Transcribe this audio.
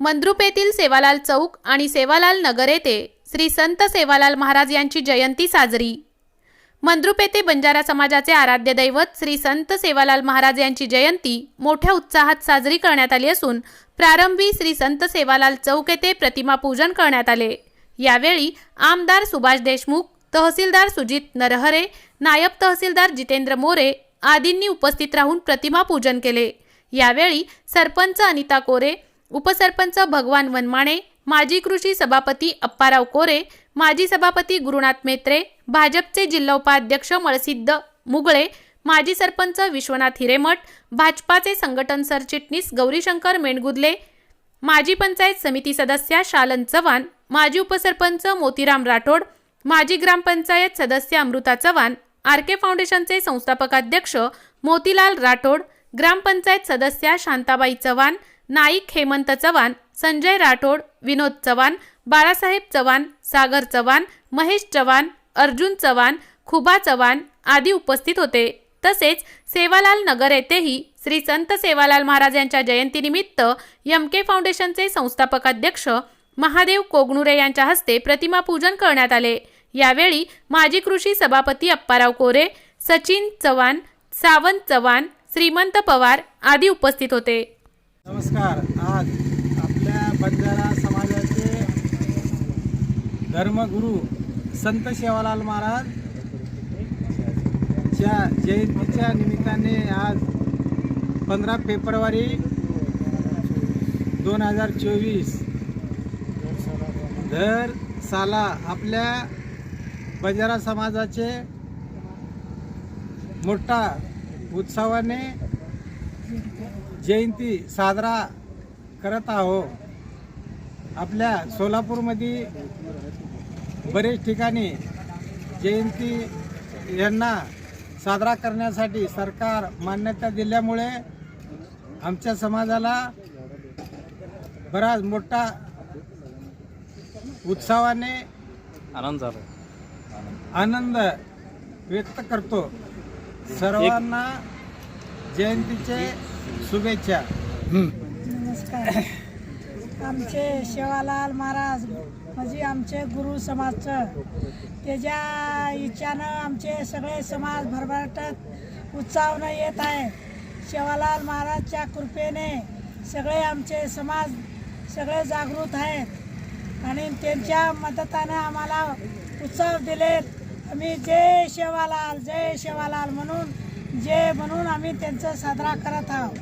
मंद्रुप येथील सेवालाल चौक आणि सेवालाल नगर येथे श्री संत सेवालाल महाराज यांची जयंती साजरी. मंद्रुप येथे बंजारा समाजाचे आराध्य दैवत श्री संत सेवालाल महाराज यांची जयंती मोठ्या उत्साहात साजरी करण्यात आली असून प्रारंभी श्री संत सेवालाल चौक येथे प्रतिमा पूजन करण्यात आले. यावेळी आमदार सुभाष देशमुख तहसीलदार सुजित नरहरे नायब तहसीलदार जितेंद्र मोरे आदींनी उपस्थित राहून प्रतिमा पूजन केले. यावेळी सरपंच अनिता कोरे उपसरपंच भगवान वनमाणे माजी कृषी सभापती अप्पाराव कोरे माजी सभापती गुरुनाथ मेत्रे भाजपचे जिल्हा उपाध्यक्ष मळसिद्ध मुगळे माजी सरपंच विश्वनाथ हिरेमठ भाजपाचे संघटन सरचिटणीस गौरीशंकर मेणगुदले माजी पंचायत समिती सदस्या शालन चव्हाण माजी उपसरपंच मोतीराम राठोड माजी ग्रामपंचायत सदस्य अमृता चव्हाण आर के फाउंडेशनचे संस्थापक अध्यक्ष मोतीलाल राठोड ग्रामपंचायत सदस्या शांताबाई चव्हाण नाईक हेमंत चव्हाण संजय राठोड विनोद चव्हाण बाळासाहेब चव्हाण सागर चव्हाण महेश चव्हाण अर्जुन चव्हाण खुबा चव्हाण आदी उपस्थित होते. तसेच सेवालाल नगर येथेही श्री संत सेवालाल महाराज यांच्या जयंतीनिमित्त एम के फाउंडेशनचे संस्थापक अध्यक्ष महादेव कोगणुरे यांच्या हस्ते प्रतिमा पूजन करण्यात आले. यावेळी माजी कृषी सभापती अप्पाराव कोरे सचिन चव्हाण सावंत चव्हाण श्रीमंत पवार आदी उपस्थित होते. नमस्कार. आज आपल्या बंजारा समाजाचे धर्मगुरू संत शेवालाल महाराज च्या जयंतीच्या निमित्ताने आज पंधरा फेब्रुवारी दोन हजार चोवीस दर साला आपल्या बंजारा समाजाचे मोठा उत्सवाने जयंती साजरा करत आहो. आपल्या सोलापूरमध्ये बरेच ठिकाणी जयंती यांना साजरा करण्यासाठी सरकार मान्यता दिल्यामुळे आमच्या समाजाला बराच मोठा उत्सवाने आनंद झाला. आनंद व्यक्त करतो. सर्वांना जयंतीचे शुभेच्छा. नमस्कार. आमचे शेवालाल महाराज म्हणजे आमचे गुरु समाजचं त्याच्या इच्छानं आमचे सगळे समाज भरभराटत उत्साहानं येत आहे शेवालाल महाराजच्या कृपेने सगळे आमचे समाज सगळे जागृत आहेत आणि त्यांच्या मदतानं आम्हाला उत्सव दिलेत. आम्ही जय शेवालाल जय शेवालाल म्हणून जे म्हणून आम्ही त्यांचा साजरा करत आहोत.